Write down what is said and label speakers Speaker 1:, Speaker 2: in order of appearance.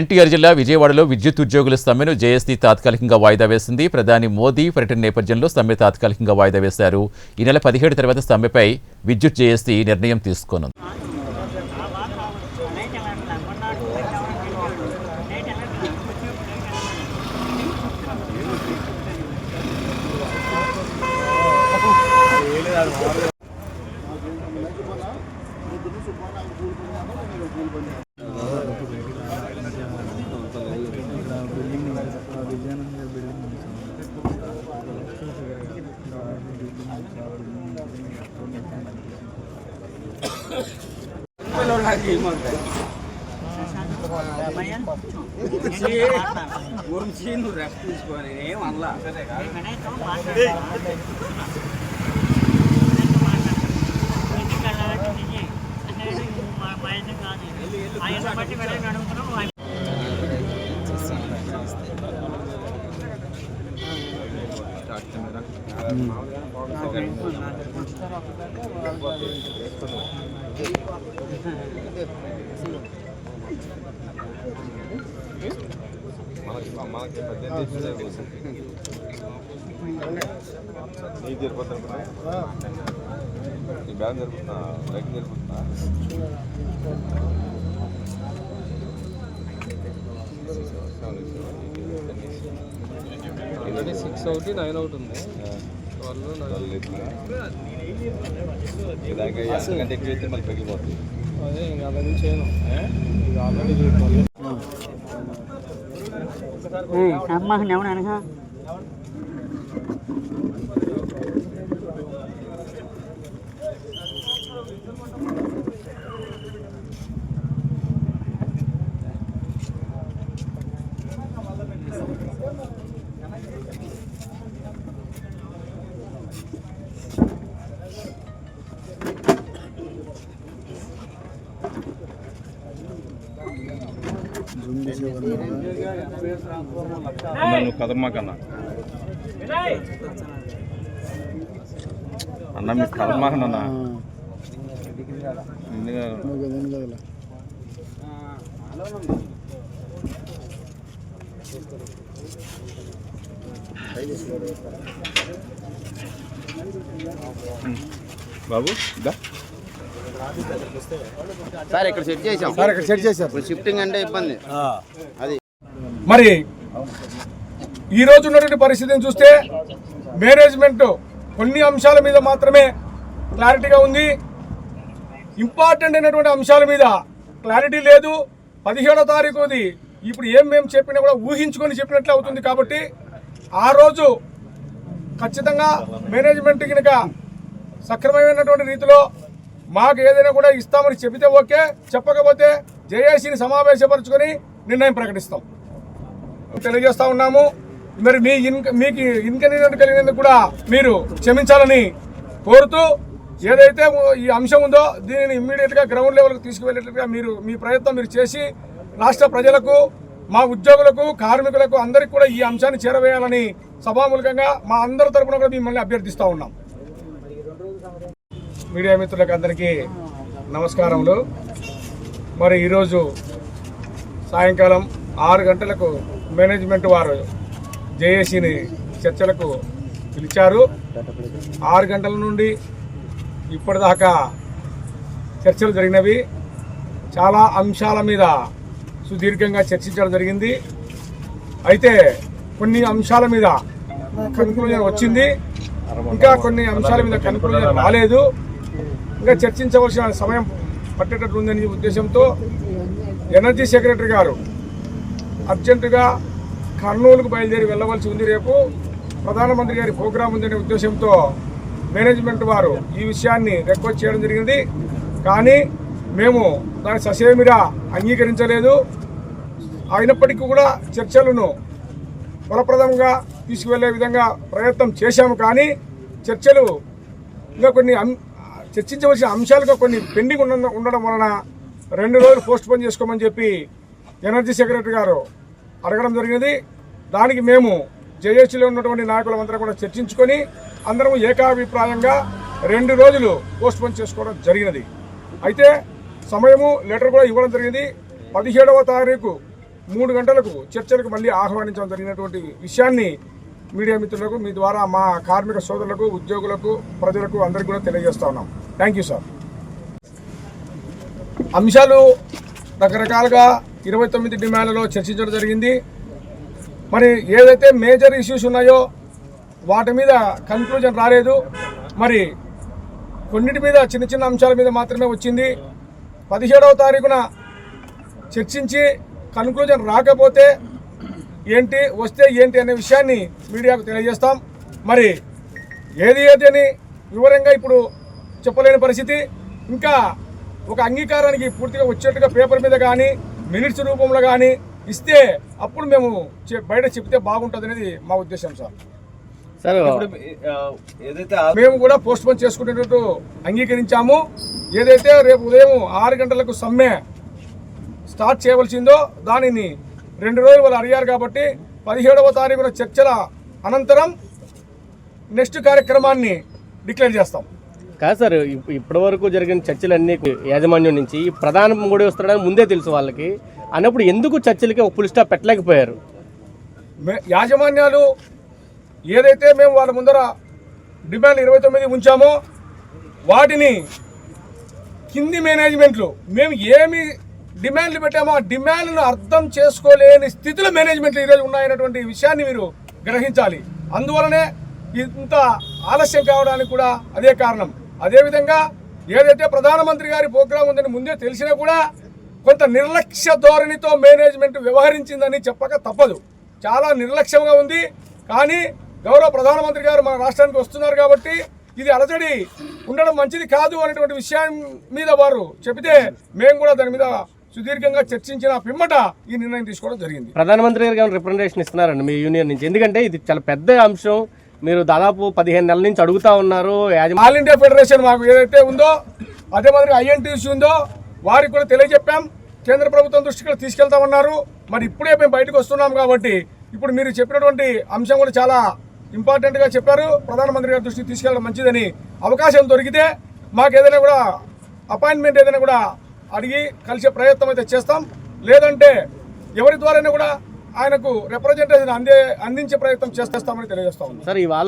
Speaker 1: ఎన్టీఆర్ జిల్లా విజయవాడలో విద్యుత్ ఉద్యోగుల సమ్మెను జేఎస్సీ తాత్కాలికంగా వాయిదా వేసింది. ప్రధాని మోదీ పర్యటన నేపథ్యంలో సమ్మె తాత్కాలికంగా వాయిదా వేశారు. ఈ నెల పదిహేడు తర్వాత సమ్మెపై విద్యుత్ జేఎస్సీ నిర్ణయం తీసుకోనుంది.
Speaker 2: గురించి నువ్వు రెస్ట్ తీసుకోవాలి ఏం అనలా
Speaker 3: మనకి పద్దెనిమిది నీకు జరిపోతా ఈ బ్యాన్ జరుపుతున్నా బైక్ జరుపుతున్నా¬
Speaker 4: ఆల్రెడీ సిక్స్ ఒకటి నైన్
Speaker 3: అవుతుంది
Speaker 4: అదే ఇంకా చేయను ఇది ఆల్రెడీ
Speaker 2: అమ్మ నెవను
Speaker 3: నువ్వు కదమాకన్నా అన్న మీ కదమాకన్నా బాబు దా.
Speaker 5: సార్ ఇక్కడ సెట్ చేసాం.
Speaker 6: సార్ ఇక్కడ సెట్ చేశారు.
Speaker 5: ఇప్పుడు షిఫ్టింగ్ అంటే ఇబ్బంది. అది.
Speaker 6: మరి ఈ రోజు ఉన్నటువంటి పరిస్థితిని చూస్తే మేనేజ్మెంట్ కొన్ని అంశాల మీద మాత్రమే క్లారిటీగా ఉంది. ఇంపార్టెంట్ అయినటువంటి అంశాల మీద క్లారిటీ లేదు. పదిహేడో తారీఖుది ఇప్పుడు ఏం మేము చెప్పినా కూడా ఊహించుకొని చెప్పినట్లు అవుతుంది కాబట్టి ఆ రోజు ఖచ్చితంగా మేనేజ్మెంట్ కనుక సక్రమమైనటువంటి రీతిలో మాకు ఏదైనా కూడా ఇస్తామని చెబితే ఓకే చెప్పకపోతే జేఏసీని సమావేశపరచుకొని నిర్ణయం ప్రకటిస్తాం. తెలియజేస్తా ఉన్నాము. మరి మీ ఇన్ మీకు ఇన్కన్వీనియంట్ కలిగినందుకు కూడా మీరు క్షమించాలని కోరుతూ ఏదైతే ఈ అంశం ఉందో దీనిని ఇమ్మీడియట్గా గ్రౌండ్ లెవెల్కి తీసుకువెళ్ళేట్టుగా మీరు మీ ప్రయత్నం మీరు చేసి రాష్ట్ర ప్రజలకు మా ఉద్యోగులకు కార్మికులకు అందరికీ కూడా ఈ అంశాన్ని చేరవేయాలని సభాముఖంగా మా అందరి తరపున కూడా మిమ్మల్ని అభ్యర్థిస్తూ ఉన్నాం. మీడియా మిత్రులకు అందరికీ నమస్కారములు. మరి ఈరోజు సాయంకాలం ఆరు గంటలకు మేనేజ్మెంట్ వారు జేఏసీని చర్చలకు పిలిచారు. ఆరు గంటల నుండి ఇప్పటిదాకా చర్చలు జరిగినవి. చాలా అంశాల మీద సుదీర్ఘంగా చర్చించడం జరిగింది. అయితే కొన్ని అంశాల మీద కన్క్లూజన్ వచ్చింది. ఇంకా కొన్ని అంశాల మీద కన్క్లూజన్ రాలేదు. ఇంకా చర్చించవలసిన సమయం పట్టేటట్టు ఉందనే ఉద్దేశంతో ఎనర్జీ సెక్రటరీ గారు అర్జెంటుగా కర్నూలుకు బయలుదేరి వెళ్ళవలసి ఉంది రేపు. ప్రధానమంత్రి గారి ప్రోగ్రాం ఉందనే ఉద్దేశంతో మేనేజ్మెంట్ వారు ఈ విషయాన్ని రిక్వెస్ట్ చేయడం జరిగింది. కానీ మేము దాన్ని ససేమిరా అంగీకరించలేదు. అయినప్పటికీ కూడా చర్చలను ఫలప్రదంగా తీసుకువెళ్ళే విధంగా ప్రయత్నం చేశాము. కానీ చర్చలు ఇంకా కొన్ని అం- చర్చించవలసిన అంశాలుగా కొన్ని పెండింగ్ ఉండడం వలన రెండు రోజులు పోస్ట్ పోన్ చేసుకోమని చెప్పి ఎనర్జీ సెక్రటరీ గారు అడగడం జరిగింది దానికి మేము జేఏసీలో ఉన్నటువంటి నాయకులందరూ కూడా చర్చించుకొని అందరం ఏకాభిప్రాయంగా రెండు రోజులు పోస్ట్ పోన్ చేసుకోవడం జరిగినది. అయితే సమయము లెటర్ కూడా ఇవ్వడం జరిగింది పదిహేడవ తారీఖు మూడు గంటలకు చర్చలకు మళ్ళీ ఆహ్వానించడం జరిగినటువంటి విషయాన్ని మీడియా మిత్రులకు మీ ద్వారా మా కార్మిక సోదరులకు ఉద్యోగులకు ప్రజలకు అందరికీ కూడా తెలియజేస్తా ఉన్నాం. థ్యాంక్ యూ సార్ అంశాలు రకరకాలుగా ఇరవై తొమ్మిది డిమాండ్లలో చర్చించడం జరిగింది. మరి ఏదైతే మేజర్ ఇష్యూస్ ఉన్నాయో వాటి మీద కన్క్లూజన్ రాలేదు. మరి కొన్నిటి మీద చిన్న చిన్న అంశాల మీద మాత్రమే వచ్చింది. పదిహేడవ తారీఖున చర్చించి కన్క్లూజన్ రాకపోతే ఏంటి వస్తే ఏంటి అనే విషయాన్ని మీడియాకు తెలియజేస్తాం. మరి ఏది ఏది అని వివరంగా ఇప్పుడు చెప్పలేని పరిస్థితి. ఇంకా ఒక అంగీకారానికి పూర్తిగా వచ్చేట్టుగా పేపర్ మీద కానీ మినిట్స్ రూపంలో కానీ ఇస్తే అప్పుడు మేము బయట చెప్తే బాగుంటుంది అనేది మా ఉద్దేశం సార్.
Speaker 4: సార్
Speaker 3: ఏదైతే
Speaker 6: మేము కూడా పోస్ట్ పోన్ చేసుకునేటట్టు అంగీకరించాము. ఏదైతే రేపు ఉదయం ఆరు గంటలకు సమ్మె స్టార్ట్ చేయవలసిందో దానిని రెండు రోజులు వాళ్ళు అడిగారు కాబట్టి పదిహేడవ తారీఖున చర్చల అనంతరం నెక్స్ట్ కార్యక్రమాన్ని డిక్లేర్ చేస్తాం.
Speaker 4: కాదు సార్ ఇప్- ఇప్పటి వరకు జరిగిన చర్చలన్నీ యాజమాన్యం నుంచి ప్రధాన మూడే వస్తాడని ముందే తెలుసు వాళ్ళకి. అన్నప్పుడు ఎందుకు చర్చలకి ఒక పులి స్టాప్ పెట్టలేకపోయారు?
Speaker 6: యాజమాన్యాలు ఏదైతే మేము వాళ్ళ ముందర డిమాండ్ ఇరవై తొమ్మిది ఉంచామో వాటిని కింది మేనేజ్మెంట్లు మేము ఏమి డిమాండ్లు పెట్టామో? ఆ డిమాండ్లను అర్థం చేసుకోలేని స్థితిలో మేనేజ్మెంట్లు ఈరోజు ఉన్నాయనేటువంటి విషయాన్ని మీరు గ్రహించాలి. అందువలనే ఇంత ఆలస్యం కావడానికి కూడా అదే కారణం. అదేవిధంగా ఏదైతే ప్రధానమంత్రి గారి ప్రోగ్రాం ఉందని ముందే తెలిసినా కూడా కొంత నిర్లక్ష్య ధోరణితో మేనేజ్మెంట్ వ్యవహరించిందని చెప్పక తప్పదు. చాలా నిర్లక్ష్యంగా ఉంది. కానీ గౌరవ ప్రధానమంత్రి గారు మన రాష్ట్రానికి వస్తున్నారు కాబట్టి ఇది అలజడి ఉండడం మంచిది కాదు అనేటువంటి విషయం మీద వారు చెబితే మేము కూడా దాని మీద సుదీర్ఘంగా చర్చించిన పిమ్మట ఈ నిర్ణయం తీసుకోవడం జరిగింది.
Speaker 4: ప్రధానమంత్రి ఏమైనా రిప్రజెంటేషన్ ఇస్తున్నారండి మీ యూనియన్ నుంచి? ఎందుకంటే ఇది చాలా పెద్ద అంశం. మీరు దాదాపు పదిహేను నెలల నుంచి అడుగుతా ఉన్నారు.
Speaker 6: ఆల్ ఇండియా ఫెడరేషన్ మాకు ఏదైతే ఉందో అదే మాదిరిగా ఐఎన్టీసీ ఉందో వారికి కూడా తెలియజెప్పాం. కేంద్ర ప్రభుత్వం దృష్టికి తీసుకెళ్తామన్నారు మరి ఇప్పుడే మేము బయటకు వస్తున్నాం కాబట్టి ఇప్పుడు మీరు చెప్పినటువంటి అంశం కూడా చాలా ఇంపార్టెంట్గా చెప్పారు. ప్రధానమంత్రి గారి దృష్టికి తీసుకెళ్ళడం మంచిదని అవకాశం దొరికితే మాకు ఏదైనా కూడా అపాయింట్మెంట్ ఏదైనా కూడా అడిగి కలిసే ప్రయత్నం అయితే చేస్తాం. లేదంటే ఎవరి ద్వారానే కూడా ఆయనకు రిప్రజెంటేషన్ అందే అందించే ప్రయత్నం చేస్తామని తెలియజేస్తా ఉన్నాం.
Speaker 4: సార్ ఇవాళ